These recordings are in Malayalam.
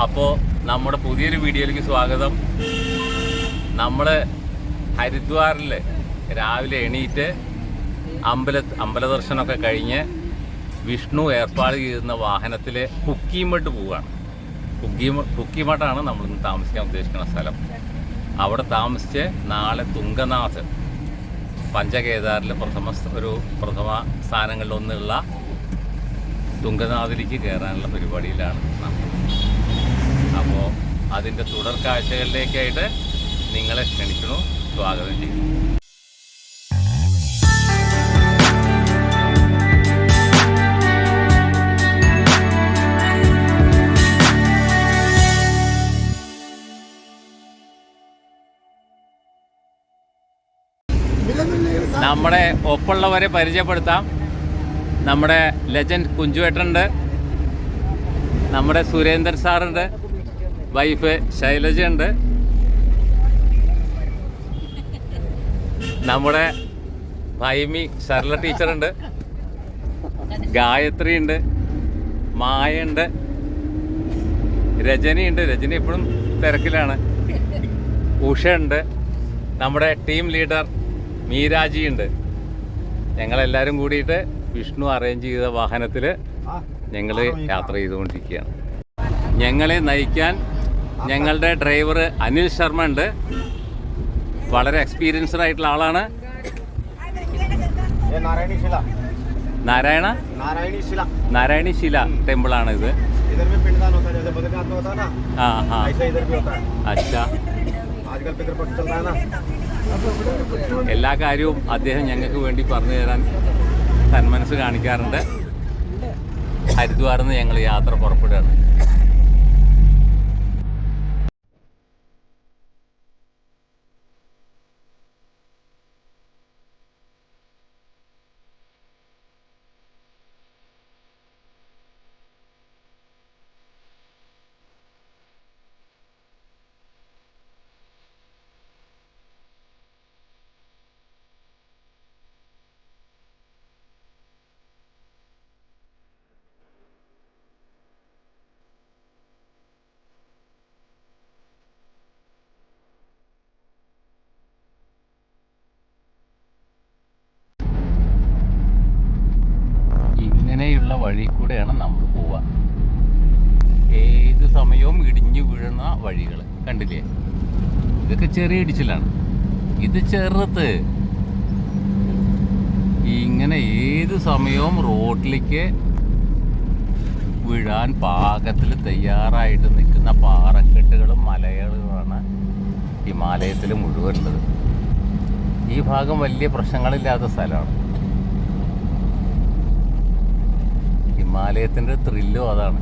അപ്പോൾ നമ്മുടെ പുതിയൊരു വീഡിയോയിലേക്ക് സ്വാഗതം. നമ്മൾ ഹരിദ്വാറിൽ രാവിലെ എണീറ്റ് അമ്പല അമ്പല ദർശനമൊക്കെ കഴിഞ്ഞ് വിഷ്ണു ഏർപ്പാട് ചെയ്യുന്ന വാഹനത്തിൽ കുക്കിമട്ട് പോവുകയാണ്. കുക്കിമ കുക്കിമട്ടാണ് നമ്മൾ ഇന്ന് താമസിക്കാൻ ഉദ്ദേശിക്കുന്ന സ്ഥലം. അവിടെ താമസിച്ച് നാളെ തുങ്കനാഥ് പഞ്ചകേദാറിൽ പ്രഥമ ഒരു പ്രഥമ സ്ഥാനങ്ങളിലൊന്നുള്ള തുങ്കനാഥിലേക്ക് കയറാനുള്ള പരിപാടിയിലാണ് നമ്മൾ അപ്പോൾ അതിന്റെ തുടർ കാഴ്ചകളിലേക്കായിട്ട് നിങ്ങളെ ക്ഷണിക്കണു സ്വാഗതം ചെയ്യുന്നു നമ്മുടെ ഒപ്പുള്ളവരെ പരിചയപ്പെടുത്താം. നമ്മുടെ ലെജൻഡ് കുഞ്ചുവേട്ടനുണ്ട്. നമ്മുടെ സുരേന്ദ്രൻ സാറുണ്ട്. വൈഫ് ശൈലജ ഉണ്ട് നമ്മുടെ ഭൈമി സരള ടീച്ചറുണ്ട്. ഗായത്രി ഉണ്ട് മായ ഉണ്ട് രജനി ഉണ്ട് രജനി എപ്പോഴും തിരക്കിലാണ്. ഉഷ ഉണ്ട് നമ്മുടെ ടീം ലീഡർ മീരാജി ഉണ്ട് ഞങ്ങളെല്ലാവരും കൂടിയിട്ട് വിഷ്ണു അറേഞ്ച് ചെയ്ത വാഹനത്തിൽ ഞങ്ങൾ യാത്ര ചെയ്തുകൊണ്ടിരിക്കുകയാണ്. ഞങ്ങളെ നയിക്കാൻ ഞങ്ങളുടെ ഡ്രൈവർ അനിൽ ശർമ്മ ഉണ്ട്. വളരെ എക്സ്പീരിയൻസ്ഡ് ആയിട്ടുള്ള ആളാണ്. നാരായണ നാരായണി? ശില. ടെമ്പിൾ ആണ് ഇത്. എല്ലാ കാര്യവും അദ്ദേഹം ഞങ്ങൾക്ക് വേണ്ടി പറഞ്ഞു തരാൻ തന്മനസ് കാണിക്കാറുണ്ട്. ഹരിദ്വാറിൽ നിന്ന് ഞങ്ങൾ യാത്ര പുറപ്പെടുകയാണ്. കൂടെയാണ് നമ്മൾ പോവുക. ഏത് സമയവും ഇടിഞ്ഞു വീഴുന്ന വഴികൾ കണ്ടില്ലേ? ഇതൊക്കെ ചെറിയ ഇടിച്ചിലാണ്. ഇത് ചെറുത്. ഇങ്ങനെ ഏത് സമയവും റോഡിലേക്ക് വീഴാൻ പാകത്തിൽ തയ്യാറായിട്ട് നിൽക്കുന്ന പാറക്കെട്ടുകളും മലകളുമാണ് ഹിമാലയത്തിൽ മുഴുവനുള്ളത് ഈ ഭാഗം വലിയ പ്രശ്നങ്ങളില്ലാത്ത സ്ഥലമാണ്. ഹിമാലയത്തിന്റെ ത്രില്ലും അതാണ്.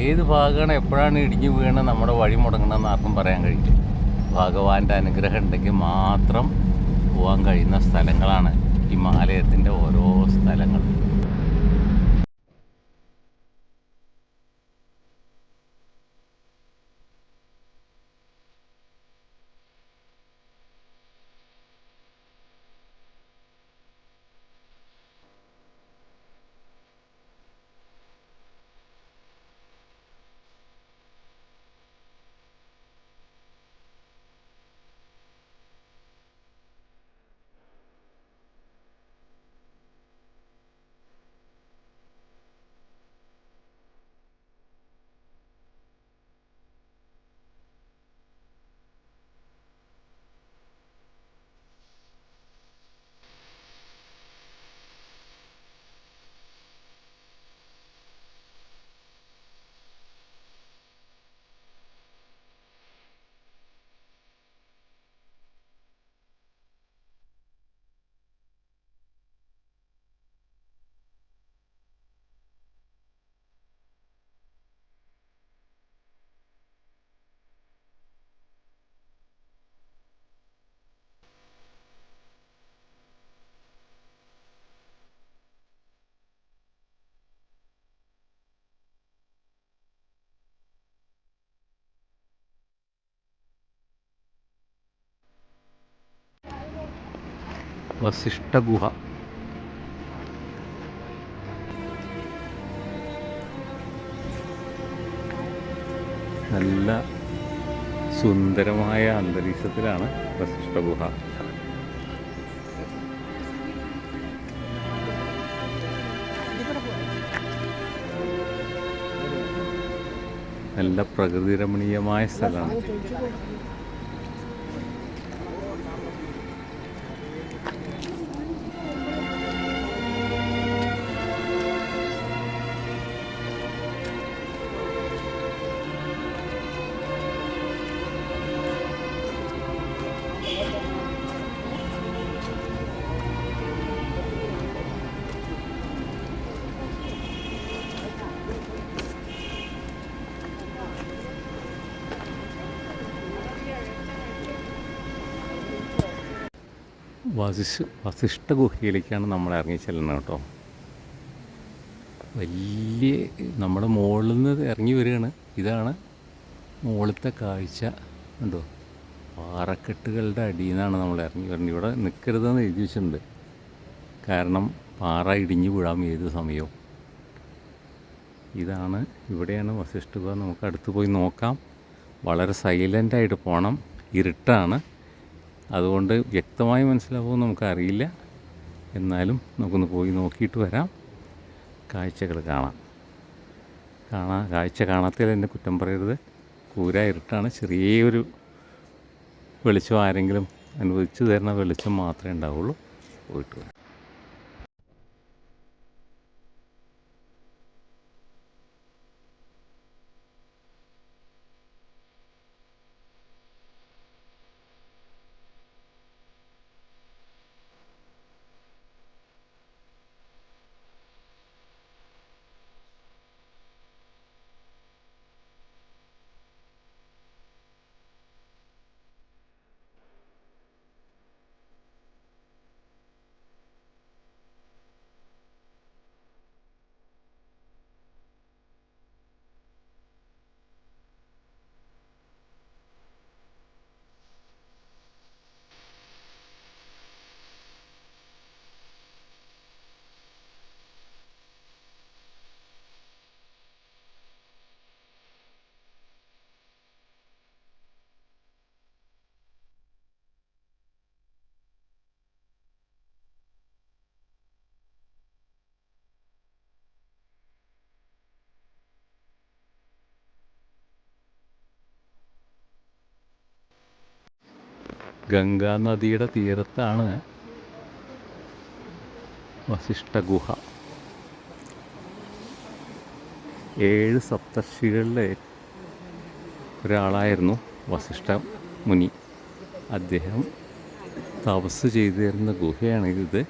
ഏത് ഭാഗമാണ് എപ്പോഴാണ് ഇടിഞ്ഞു വീണ് നമ്മുടെ വഴി മുടങ്ങണമെന്ന് ആർക്കും പറയാൻ കഴിയില്ല. ഭഗവാന്റെ അനുഗ്രഹം ഉണ്ടെങ്കിൽ മാത്രം പോകാൻ കഴിയുന്ന സ്ഥലങ്ങളാണ് ഹിമാലയത്തിന്റെ ഓരോ സ്ഥലങ്ങളും വസിഷ്ഠ ഗുഹ നല്ല സുന്ദരമായ അന്തരീക്ഷത്തിലാണ് വസിഷ്ഠ ഗുഹ നല്ല പ്രകൃതി രമണീയമായ സ്ഥലമാണ്. വസിഷ് വസിഷ്ഠ ഗുഹയിലേക്കാണ് നമ്മൾ ഇറങ്ങി ചെല്ലുന്നത് കേട്ടോ. വലിയ നമ്മുടെ മുകളിൽ നിന്ന് ഇറങ്ങി വരികയാണ്. ഇതാണ് മുകളിലത്തെ കാഴ്ച. ഉണ്ടോ പാറക്കെട്ടുകളുടെ അടിയിൽ നിന്നാണ് നമ്മൾ ഇറങ്ങി വരുന്നത് ഇവിടെ നിൽക്കരുതെന്ന് എഴുതി വെച്ചിട്ടുണ്ട്. കാരണം പാറ ഇടിഞ്ഞു വീഴാം ഏത് സമയവും. ഇതാണ് ഇവിടെയാണ് വസിഷ്ഠ നമുക്ക് അടുത്ത് പോയി നോക്കാം. വളരെ സൈലന്റായിട്ട് പോകണം. ഇരുട്ടാണ്. അതുകൊണ്ട് വ്യക്തമായി മനസ്സിലാവുമെന്ന് നമുക്കറിയില്ല. എന്നാലും നമുക്കൊന്ന് പോയി നോക്കിയിട്ട് വരാം. കാഴ്ചകൾ കാണാം. കാണാ കാഴ്ച കാണാത്തതിൽ എന്നെ കുറ്റം പറയരുത്. കൂര ഇരുട്ടാണ്. ചെറിയൊരു വെളിച്ചം ആരെങ്കിലും അനുവദിച്ചു തരുന്ന വെളിച്ചം മാത്രമേ ഉണ്ടാവുള്ളൂ. പോയിട്ട് വരാം. ഗംഗാ നദിയുടെ തീരത്താണ് വസിഷ്ഠ ഗുഹ. ഏഴ് സപ്തർഷികളിലെ ഒരാളായിരുന്നു വസിഷ്ഠ മുനി. അദ്ദേഹം തപസ് ചെയ്തിരുന്ന ഗുഹയാണ് ഇത്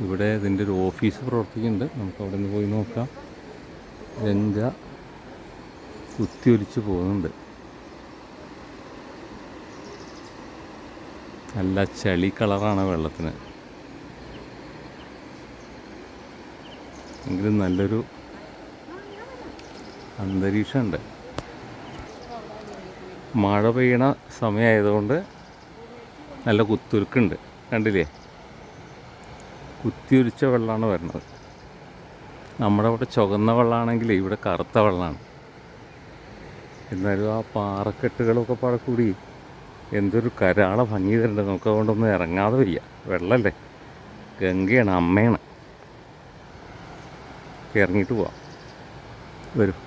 ഇവിടെ ഇതിന്റെ ഒരു ഓഫീസ് പ്രവർത്തിക്കുന്നുണ്ട്. നമുക്ക് അവിടെ നിന്ന് പോയി നോക്കാം. ഗംഗ കുത്തിയൊലിച്ച് പോകുന്നുണ്ട്. നല്ല ചെളി കളറാണ് വെള്ളത്തിന്. എങ്കിലും നല്ലൊരു അന്തരീക്ഷമുണ്ട്. മഴ പെയ്യണ സമയമായതുകൊണ്ട് നല്ല കുത്തുരുക്കുണ്ട്. കണ്ടില്ലേ? കുത്തിയൊരിച്ച വെള്ളമാണ് വരുന്നത്. നമ്മുടെ അവിടെ ചുവന്ന വെള്ളമാണെങ്കിൽ ഇവിടെ കറുത്ത വെള്ളമാണ് എന്നാലും ആ പാറക്കെട്ടുകളൊക്കെ പാടെ കൂടി എന്തൊരു കരാള ഭംഗി തരണ്ട് നമുക്ക് അതുകൊണ്ടൊന്നും ഇറങ്ങാതെ വയ്യ വെള്ളമല്ലേ ഗംഗയാണ് അമ്മയാണ്. ഇറങ്ങിയിട്ട് പോവാം. വരും.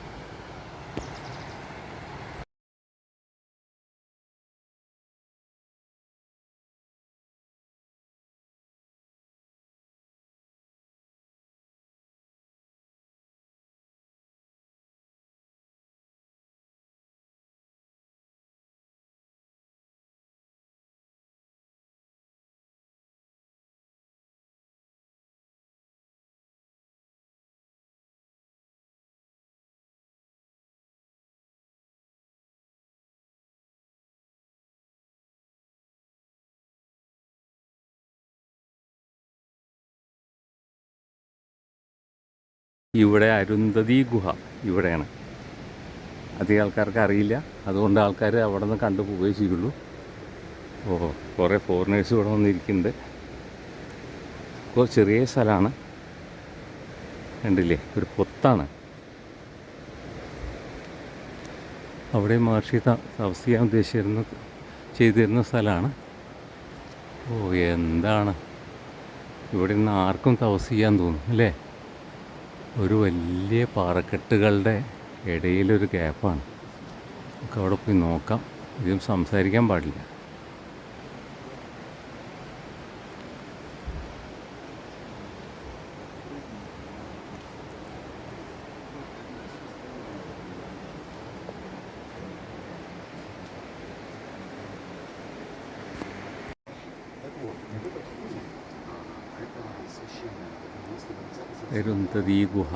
ഇവിടെ അരുന്ധതി ഗുഹ ഇവിടെയാണ്. അധികം ആൾക്കാർക്ക് അറിയില്ല. അതുകൊണ്ട് ആൾക്കാർ അവിടെ നിന്ന് കണ്ടു പോവുകയേ ചെയ്യുള്ളൂ. ഓ കുറേ ഫോറിനേഴ്സ് ഇവിടെ വന്നിരിക്കുന്നുണ്ട്. ഇപ്പോൾ ചെറിയ സ്ഥലമാണ്. കണ്ടില്ലേ? ഒരു പൊത്താണ്. അവിടെ മഹർഷി തപസ് ചെയ്യാൻ ഉദ്ദേശിച്ചിരുന്ന ചെയ്തിരുന്ന സ്ഥലമാണ്. ഓ എന്താണ്? ഇവിടെ നിന്ന് ആർക്കും തപസ് ചെയ്യാൻ തോന്നും അല്ലേ? ഒരു വലിയ പാറക്കെട്ടുകളുടെ ഇടയിലൊരു ഗ്യാപ്പാണ് നമുക്ക് അവിടെ പോയി നോക്കാം. ഇതും സംസാരിക്കാൻ പാടില്ല. തിരുവനന്തതി ഗുഹ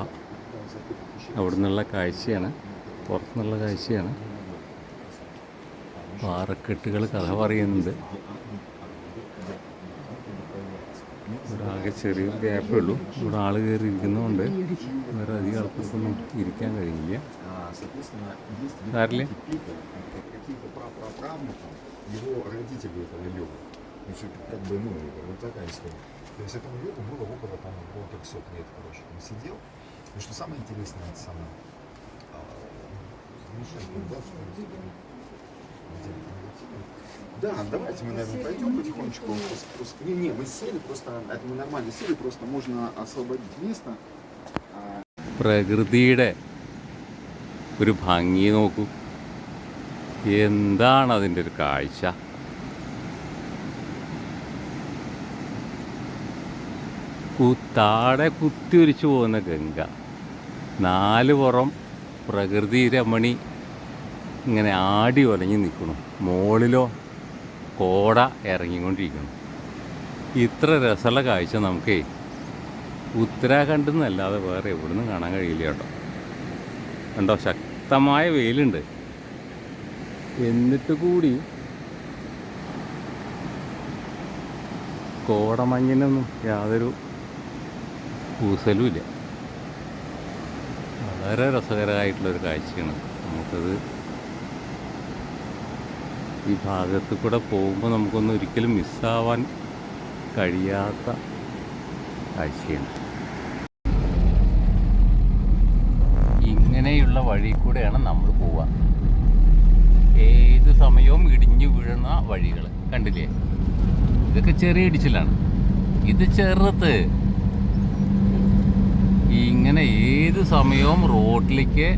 അവിടെ നിന്നുള്ള കാഴ്ചയാണ്. പുറത്തുനിന്നുള്ള കാഴ്ചയാണ്. പാറക്കെട്ടുകൾ കഥ പറയുന്നുണ്ട്. ആകെ ചെറിയൊരു ഗ്യാപ്പേ ഉള്ളൂ. ഇവിടെ ആൾ കയറി ഇരിക്കുന്നതുകൊണ്ട് വേറെ അധികം ആൾക്കാർക്കൊന്നും ഇരിക്കാൻ കഴിയില്ല. സാറില്ലേ есть Дарли? какие-то прапраправнукам, его родители этого йога. Значит, как бы, ну, вот такая история. То есть этому йогу было около, там, около 300 лет, короче. Он сидел. И что самое интересное, это самое, а, замечательно, да, что где мы Да, давайте мы, наверное, пойдем потихонечку. Просто- просто- Не, не, мы сели просто, это мы нормально сели, просто можно освободить место. പ്രകൃതിയുടെ ഒരു ഭംഗി നോക്കൂ എന്താണ് അതിൻ്റെ ഒരു കാഴ്ച കുത്താടെ കുത്തിയൊലിച്ചു പോകുന്ന ഗംഗ. നാല് പുറം പ്രകൃതി രമണി ഇങ്ങനെ ആടി ഒലഞ്ഞു നിൽക്കണം മുകളിലോ കോട ഇറങ്ങിക്കൊണ്ടിരിക്കണം ഇത്ര രസമുള്ള കാഴ്ച നമുക്കേ ഉത്തരാഖണ്ഡിൽ നിന്നല്ലാതെ വേറെ എവിടുന്ന് കാണാൻ കഴിയില്ല കേട്ടോ. കണ്ടോ? ശക്തമായ വെയിലുണ്ട്. എന്നിട്ട് കൂടി കോടമഞ്ഞിനൊന്നും യാതൊരു കൂസലുമില്ല വളരെ രസകരമായിട്ടുള്ളൊരു കാഴ്ചയാണ്. നമുക്കത് ഈ ഭാഗത്ത് കൂടെ പോകുമ്പോൾ നമുക്കൊന്നും ഒരിക്കലും മിസ്സാവാൻ കഴിയാത്ത കാഴ്ചയാണ്. ഇങ്ങനെയുള്ള വഴി കൂടെയാണ് നമ്മൾ പോവുക. ഏത് സമയവും ഇടിഞ്ഞു വീഴുന്ന വഴികൾ. കണ്ടില്ലേ? ഇതൊക്കെ ചെറിയ ഇടിച്ചിലാണ്. ഇത് ചെറുത്. ഇങ്ങനെ ഏത് സമയവും റോഡിലേക്ക്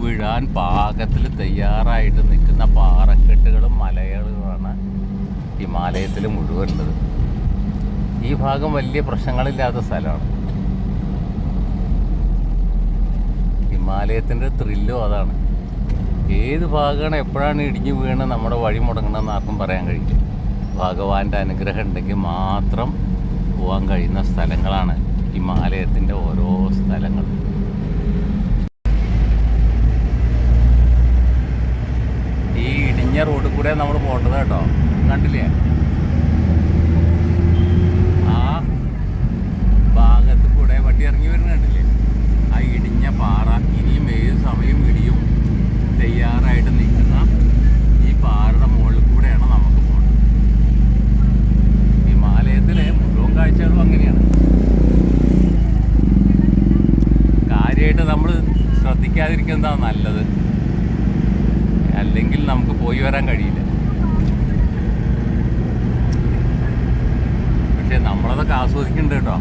വീഴാൻ പാകത്തിൽ തയ്യാറായിട്ട് നിൽക്കുന്ന പാറക്കെട്ടുകളും മലകളുമാണ് ഹിമാലയത്തിൽ മുഴുവനുള്ളത്. ഈ ഭാഗം വലിയ പ്രശ്നങ്ങളില്ലാത്ത സ്ഥലമാണ്. ഹിമാലയത്തിന്റെ ത്രില്ലും അതാണ്. ഏത് ഭാഗമാണ് എപ്പോഴാണ് ഇടിഞ്ഞു വീണ് നമ്മുടെ വഴി മുടങ്ങണമെന്ന് ആർക്കും പറയാൻ കഴിയില്ല. ഭഗവാന്റെ അനുഗ്രഹം ഉണ്ടെങ്കിൽ മാത്രം പോകാൻ കഴിയുന്ന സ്ഥലങ്ങളാണ്. ഹിമാലയത്തിന്റെ ഓരോ സ്ഥലങ്ങൾ ഈ ഇടിഞ്ഞ റോഡിൽ കൂടെ നമ്മൾ പോകേണ്ടത് കേട്ടോ കണ്ടില്ലേ ആ ഭാഗത്ത് കൂടെ വണ്ടി ഇറങ്ങി വരുന്ന കണ്ടില്ലേ ആ ഇടിഞ്ഞ പാറ ഇനിയും ഏത് സമയം ഇടിയും തയ്യാറായിട്ട് നിൽക്കുന്ന ഈ പാറയുടെ മുകളിൽ കൂടെയാണ് നമുക്ക് പോകേണ്ടത് ഹിമാലയത്തിലെ മുഴുവൻ കാഴ്ചകളും അങ്ങനെയാണ് കാര്യമായിട്ട് നമ്മൾ ശ്രദ്ധിക്കാതിരിക്കുന്നതാണ് നല്ലത് അല്ലെങ്കിൽ നമുക്ക് പോയി വരാൻ കഴിയില്ല പക്ഷെ നമ്മളതൊക്കെ ആസ്വദിക്കുന്നുണ്ട് കേട്ടോ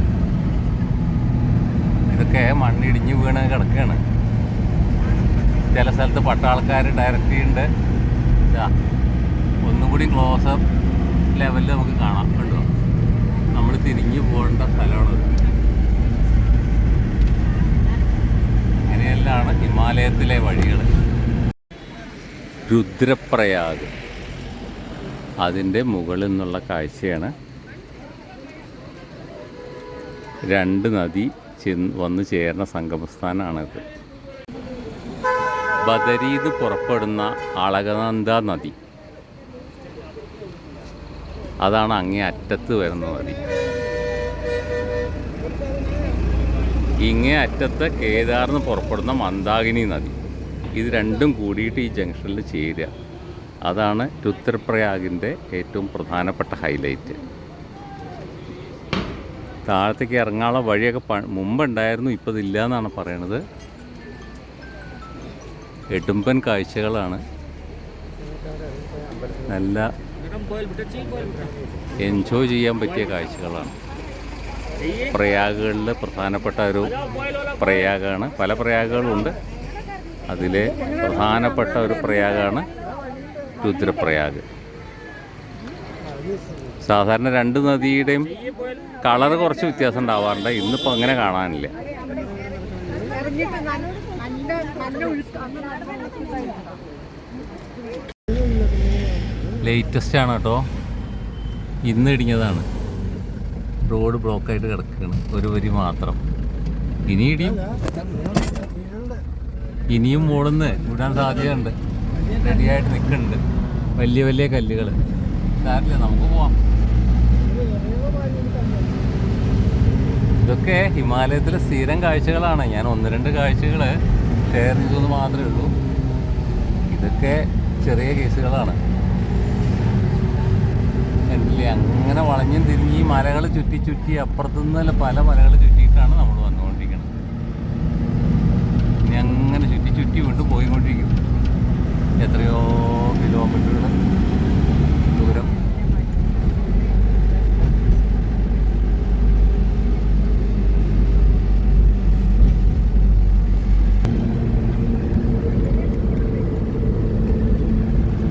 ഇതൊക്കെ മണ്ണിടിഞ്ഞ് വീണ് കിടക്കുകയാണ് ചില സ്ഥലത്ത് പട്ടാൾക്കാർ ഡയറക്റ്റ് ചെയ്യുന്നുണ്ട് ഇതാ ഒന്നും കൂടി ക്ലോസപ്പ് ലെവലിൽ നമുക്ക് കാണാം കണ്ടോ? നമ്മൾ തിരിഞ്ഞു പോകേണ്ട സ്ഥലമാണ് അങ്ങനെയെല്ലാം ഹിമാലയത്തിലെ വഴികൾ രുദ്രപ്രയാഗ്. അതിന്റെ മുകളിൽ നിന്നുള്ള കാഴ്ചയാണ്. രണ്ട് നദി വന്ന് ചേർന്ന സംഗമസ്ഥാനമാണിത് ബദരീന്ന് പുറപ്പെടുന്ന അളകനന്ദ നദി. അതാണ് അങ്ങേ അറ്റത്ത് വരുന്ന നദി. ഇങ്ങേ അറ്റത്ത് കേദാർന്ന് പുറപ്പെടുന്ന മന്ദാകിനി നദി. ഇത് രണ്ടും കൂടിയിട്ട് ഈ ജംഗ്ഷനിൽ ചേരുക. അതാണ് രുദ്രപ്രയാഗിന്റെ ഏറ്റവും പ്രധാനപ്പെട്ട ഹൈലൈറ്റ്. താഴത്തേക്ക് ഇറങ്ങാനുള്ള വഴിയൊക്കെ പ മുമ്പുണ്ടായിരുന്നു ഇപ്പോൾ ഇതില്ല എന്നാണ് പറയണത്. എടുമ്പൻ കാഴ്ചകളാണ്. നല്ല എൻജോയ് ചെയ്യാൻ പറ്റിയ കാഴ്ചകളാണ്. പ്രയാഗുകളിൽ പ്രധാനപ്പെട്ട ഒരു പ്രയാഗാണ്. പല പ്രയാഗുകളുണ്ട് അതിലെ പ്രധാനപ്പെട്ട ഒരു പ്രയാഗാണ് രുദ്രപ്രയാഗ്. സാധാരണ രണ്ട് നദിയുടെയും കളർ കുറച്ച് വ്യത്യാസം ഉണ്ടാവാറുണ്ട്. ഇന്നിപ്പോൾ അങ്ങനെ കാണാനില്ല. ലേറ്റസ്റ്റ് ആണ് കേട്ടോ. ഇന്ന് ഇടിഞ്ഞതാണ്. റോഡ് ബ്ലോക്കായിട്ട് കിടക്കുകയാണ്. ഒരു വരി മാത്രം. ഇനി ഇടിയും ഇനിയും മൂടുന്ന്. വിടാൻ സാധ്യതയുണ്ട്. റെഡിയായിട്ട് നിൽക്കുന്നുണ്ട്. വലിയ വലിയ കല്ലുകൾ സാരില്ല നമുക്ക് പോവാം. ഇതൊക്കെ ഹിമാലയത്തിലെ സ്ഥിരം കാഴ്ചകളാണ്. ഞാൻ ഒന്ന് രണ്ട് കാഴ്ചകൾ ഷെയർ ചെയ്തെന്ന് മാത്രമേ ഉള്ളൂ. ഇതൊക്കെ ചെറിയ കേസുകളാണ്. കണ്ടില്ലേ? അങ്ങനെ വളഞ്ഞും തിരിഞ്ഞ് ഈ മലകൾ ചുറ്റി ചുറ്റി അപ്പുറത്തുനിന്നല്ല പല മലകൾ ചുറ്റിയിട്ടാണ് നമ്മൾ വന്നുകൊണ്ടിരിക്കുന്നത് ഇനി അങ്ങനെ ചുറ്റി ചുറ്റി വീണ്ടും പോയിക്കൊണ്ടിരിക്കും. എത്രയോ കിലോമീറ്ററുകൾ ദൂരം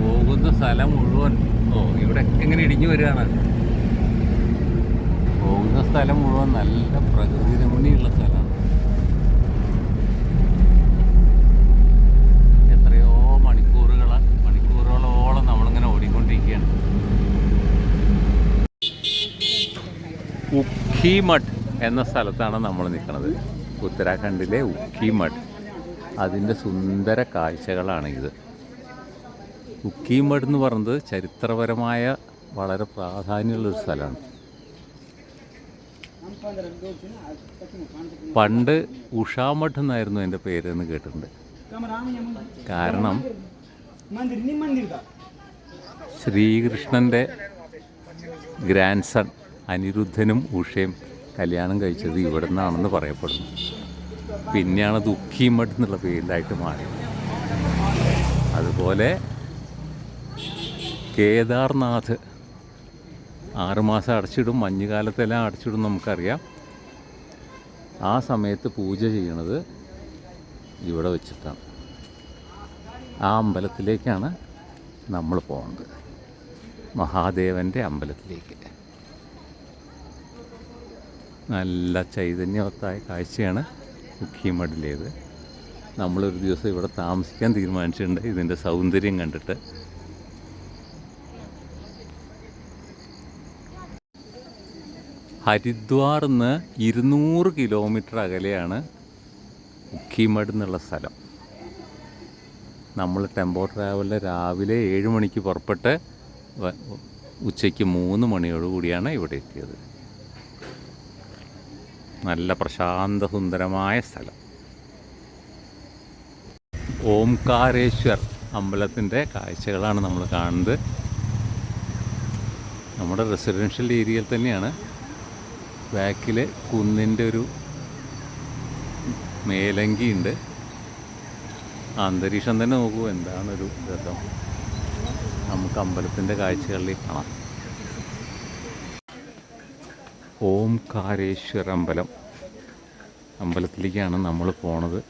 പോകുന്ന സ്ഥലം മുഴുവൻ. ഓ ഇവിടെയൊക്കെ എങ്ങനെ ഇടിഞ്ഞു വരികയാണ്. പോകുന്ന സ്ഥലം മുഴുവൻ നല്ല പ്രകൃതി രമണീയുള്ള സ്ഥലമാണ്. എത്രയോ മണിക്കൂറുകൾ മണിക്കൂറുകളോളം നമ്മളിങ്ങനെ ഓടിക്കൊണ്ടിരിക്കുകയാണ്. ഉഖിമഠ് എന്ന സ്ഥലത്താണ് നമ്മൾ നിൽക്കുന്നത്. ഉത്തരാഖണ്ഡിലെ ഉഖിമഠ്. അതിന്റെ സുന്ദര കാഴ്ചകളാണ് ഇത് ഉക്കീമഠ് എന്ന് പറയുന്നത് ചരിത്രപരമായ വളരെ പ്രാധാന്യമുള്ളൊരു സ്ഥലമാണ്. പണ്ട് ഉഷാമഠ് എന്നായിരുന്നു എന്റെ പേര് എന്ന് കേട്ടിട്ടുണ്ട്. കാരണം ശ്രീകൃഷ്ണന്റെ ഗ്രാൻഡ് സൺ അനിരുദ്ധനും ഉഷയും കല്യാണം കഴിച്ചത് ഇവിടെ നിന്നാണെന്ന് പറയപ്പെടുന്നു. പിന്നെയാണ് ദുഃഖിമഠ് എന്നുള്ള പേരിലായിട്ട് മാറിയത് അതുപോലെ കേദാർനാഥ്. ആറുമാസം അടച്ചിടും മഞ്ഞുകാലത്തെല്ലാം അടച്ചിടും നമുക്കറിയാം. ആ സമയത്ത് പൂജ ചെയ്യണത് ഇവിടെ വെച്ചിട്ടാണ്. ആ അമ്പലത്തിലേക്കാണ് നമ്മൾ പോകുന്നത് മഹാദേവന്റെ അമ്പലത്തിലേക്ക്. നല്ല ചൈതന്യവത്തായ കാഴ്ചയാണ് മുഖ്യമടിലേത് നമ്മളൊരു ദിവസം ഇവിടെ താമസിക്കാൻ തീരുമാനിച്ചിട്ടുണ്ട്. ഇതിന്റെ സൗന്ദര്യം കണ്ടിട്ട് ഹരിദ്വാർ നിന്ന് ഇരുന്നൂറ് കിലോമീറ്റർ അകലെയാണ് ഉക്കിമഡ് എന്നുള്ള സ്ഥലം. നമ്മൾ ടെമ്പോ ട്രാവലിൽ രാവിലെ ഏഴ് മണിക്ക് പുറപ്പെട്ട് ഉച്ചയ്ക്ക് മൂന്ന് മണിയോടുകൂടിയാണ് ഇവിടെ എത്തിയത്. നല്ല പ്രശാന്ത സുന്ദരമായ സ്ഥലം. ഓംകാരേശ്വർ അമ്പലത്തിന്റെ കാഴ്ചകളാണ് നമ്മൾ കാണുന്നത്. നമ്മുടെ റെസിഡൻഷ്യൽ ഏരിയയിൽ തന്നെയാണ് ബാക്കിൽ കുന്നിന്റെ ഒരു മേലങ്കി ഉണ്ട് അന്തരീക്ഷം തന്നെ നോക്കൂ എന്താണൊരു രസം നമുക്ക് അമ്പലത്തിന്റെ കാഴ്ചകളിൽ കാണാം. ഓംകാരേശ്വര അമ്പലം. അമ്പലത്തിലേക്കാണ് നമ്മൾ പോണത്.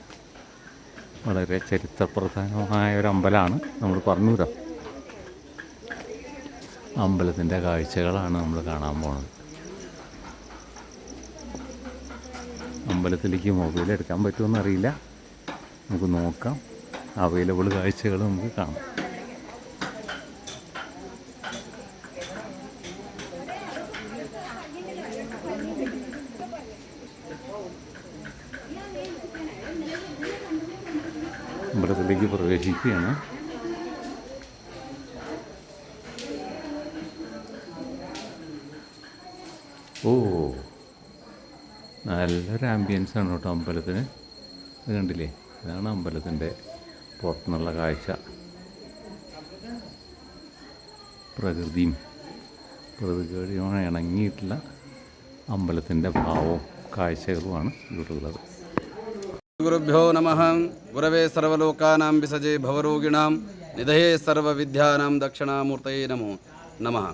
വളരെ ചരിത്രപ്രധാനമായ ഒരു അമ്പലമാണ്. നമ്മൾ പറഞ്ഞു തരാം അമ്പലത്തിന്റെ കാഴ്ചകളാണ് നമ്മൾ കാണാൻ പോണത്. അമ്പലത്തിലേക്ക് മൊബൈൽ എടുക്കാൻ പറ്റുമെന്ന് അറിയില്ല. നമുക്ക് നോക്കാം. അവൈലബിൾ കാഴ്ചകൾ നമുക്ക് കാണാം. അമ്പലത്തിലേക്ക് പ്രവേശിക്കുകയാണ്. ഓ. നല്ലൊരു ആംബിയൻസ് ആണ് കേട്ടോ അമ്പലത്തിന് ഇത് കണ്ടില്ലേ ഇതാണ് അമ്പലത്തിൻ്റെ പുറത്തുനിന്നുള്ള കാഴ്ച പ്രകൃതിയും പ്രകൃതിയുമായി ഇണങ്ങിയിട്ടുള്ള അമ്പലത്തിൻ്റെ ഭാവവും കാഴ്ചകളുമാണ് ഇവിടെ ഉള്ളത് गुरुभ्यो नमः गुरवे सर्वलोकानां विसजे भवरोगिणां निधये सर्वविद्यानां दक्षिणामूर्तये नमो नमः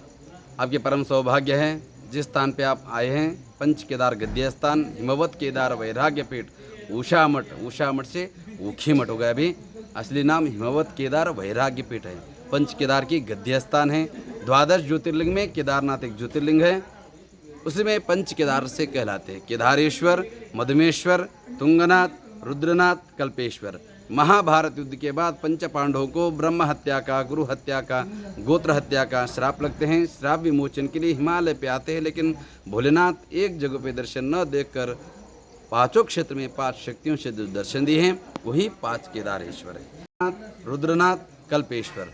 आपके परम सौभाग्य है जिस स्थान पे आप आए हैं पंच केदार गद्य स्थान हिमवत केदार वैराग्य पीठ उषा मठ उषा मठ से ऊखी मठ हो गया अभी असली नाम हिमवत केदार वैराग्य पीठ है पंच केदार की गद्य स्थान है द्वादश ज्योतिर्लिंग में केदारनाथ एक ज्योतिर्लिंग है उसमें पंच केदार से कहलाते हैं केदारेश्वर मधुमेश्वर तुंगनाथ रुद्रनाथ कल्पेश्वर महाभारत युद्ध के बाद पंच पांडवों को ब्रह्म हत्या का, गुरु हत्या का, गोत्र हत्या का श्राप लगते हैं। श्राप विमोचन के लिए हिमालय पे आते हैं, लेकिन भोलेनाथ एक जगह पे दर्शन न देखकर पाँचों क्षेत्र में पाँच शक्तियों से दर्शन दिए हैं, वही पाँच केदारेश्वर है। रुद्रनाथ, कल्पेश्वर।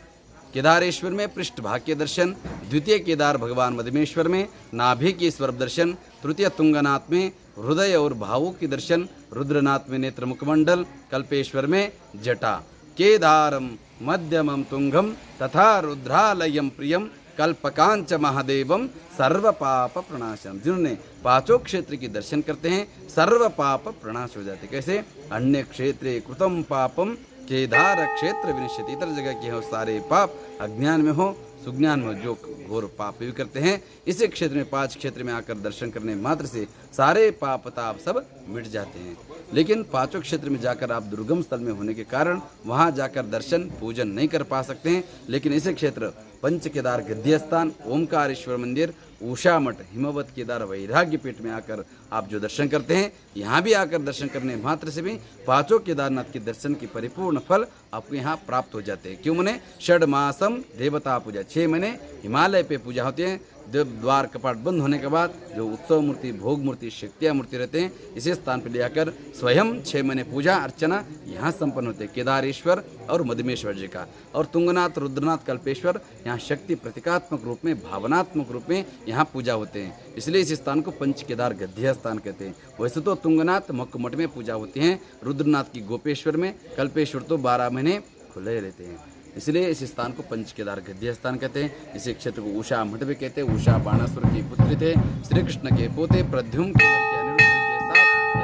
केदारेश्वर में पृष्ठभाग के दर्शन, द्वितीय केदार भगवान मधुमेश्वर में, नाभि के दर्शन तृतीय तुंगनाथ में हृदय और भावों के दर्शन रुद्रनाथ में नेत्र मुखमंडल, कल्पेश्वर में जटा। केदारम, मध्यमम तुंगम, तथा रुद्रालयम प्रियम, कल्पकांच महादेवम, सर्व पाप प्रणाशम। जिन्होंने पाँचों क्षेत्र की दर्शन करते हैं, सर्व पाप प्रणाश हो जाते कैसे? अन्य क्षेत्रे कृतम पापम, केदार क्षेत्र विनिश्चित। इतर जगह के हो, सारे पाप अज्ञान में हो सुज्ञान में जो घोर पाप भी करते हैं, इसी क्षेत्र में, पाँच क्षेत्र में आकर दर्शन करने मात्र से सारे पाप ताप सब मिट जाते हैं। लेकिन पाँचों क्षेत्र में जाकर आप दुर्गम स्थल में होने के कारण, वहाँ जाकर दर्शन, पूजन नहीं कर पा सकते हैं। लेकिन इसे क्षेत्र पंच केदार गद्य स्थान ओमकारेश्वर मंदिर, उषा मठ, हिमवत केदार वैराग्य पीठ में आकर आप जो दर्शन करते हैं, यहाँ भी आकर दर्शन करने मात्र से भी पाँचों केदारनाथ के दर्शन की परिपूर्ण फल आपको यहाँ प्राप्त हो जाते हैं। क्यों मने? षड मासम देवता पूजा छः महीने हिमालय पे पूजा होती है। देव द्वार कपाट बंद होने के बाद जो उत्सव मूर्ति, भोग मूर्ति, शक्तियाँ मूर्ति रहते हैं, इसी स्थान पर ले आकर स्वयं छः महीने पूजा, अर्चना यहाँ संपन्न होते केदारेश्वर और मधुमेश्वर जी का। और तुंगनाथ, रुद्रनाथ, कल्पेश्वर यहाँ शक्ति प्रतीकात्मक रूप में, भावनात्मक रूप में यहाँ पूजा होते हैं। इसलिए इस स्थान को पंच केदार गद्य स्थान कहते हैं। वैसे तो तुंगनाथ मक्कुमठ में पूजा होती है, रुद्रनाथ की गोपेश्वर में, कल्पेश्वर तो बारह महीने खुले रहते हैं। इसलिए इस स्थान को पंच केदार गद्य स्थान कहते हैं। इसी क्षेत्र को उषा मठ भी कहते हैं। उषा बाणासुर की पुत्री थे। श्री कृष्ण के पोते प्रद्युम के साथ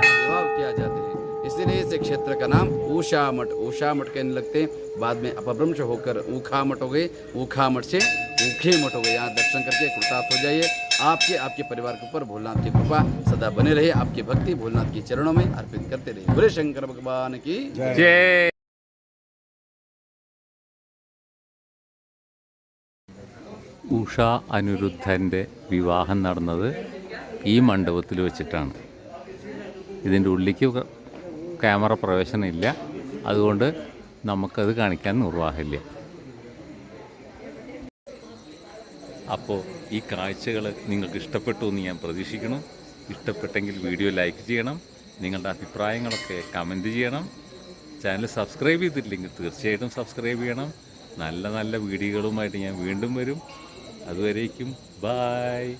विवाह किया जाते हैं। इसीलिए इस क्षेत्र का नाम उषा मठ उषा मठ कहने लगते हैं। बाद में अपभ्रंश होकर ऊखा मठ हो गए। ऊखा मठ से ऊखे मठ हो गए। यहाँ दर्शन करके कृतार्थ हो जाइए। आपके आपके परिवार के ऊपर भोलनाथ की कृपा सदा बने रहे। आपकी भक्ति भोलनाथ के चरणों में अर्पित करते रहे बोले शंकर भगवान की ജയ് ഉഷ അനിരുദ്ധന്റെ വിവാഹം നടന്നത് ഈ മണ്ഡപത്തിൽ വെച്ചിട്ടാണ്. ഇതിന്റെ ഉള്ളിലേക്ക് ക്യാമറ പ്രവേശനമില്ല. അതുകൊണ്ട് നമുക്കത് കാണിക്കാൻ നിർവാഹമില്ല. അപ്പോൾ ഈ കാഴ്ചകൾ നിങ്ങൾക്ക് ഇഷ്ടപ്പെട്ടു എന്ന് ഞാൻ പ്രതീക്ഷിക്കുന്നു. ഇഷ്ടപ്പെട്ടെങ്കിൽ വീഡിയോ ലൈക്ക് ചെയ്യണം. നിങ്ങളുടെ അഭിപ്രായങ്ങളൊക്കെ കമന്റ് ചെയ്യണം. ചാനൽ സബ്സ്ക്രൈബ് ചെയ്തിട്ടില്ലെങ്കിൽ തീർച്ചയായിട്ടും സബ്സ്ക്രൈബ് ചെയ്യണം. നല്ല നല്ല വീഡിയോകളുമായിട്ട് ഞാൻ വീണ്ടും വരും. അതുവരേക്കും. ബായ്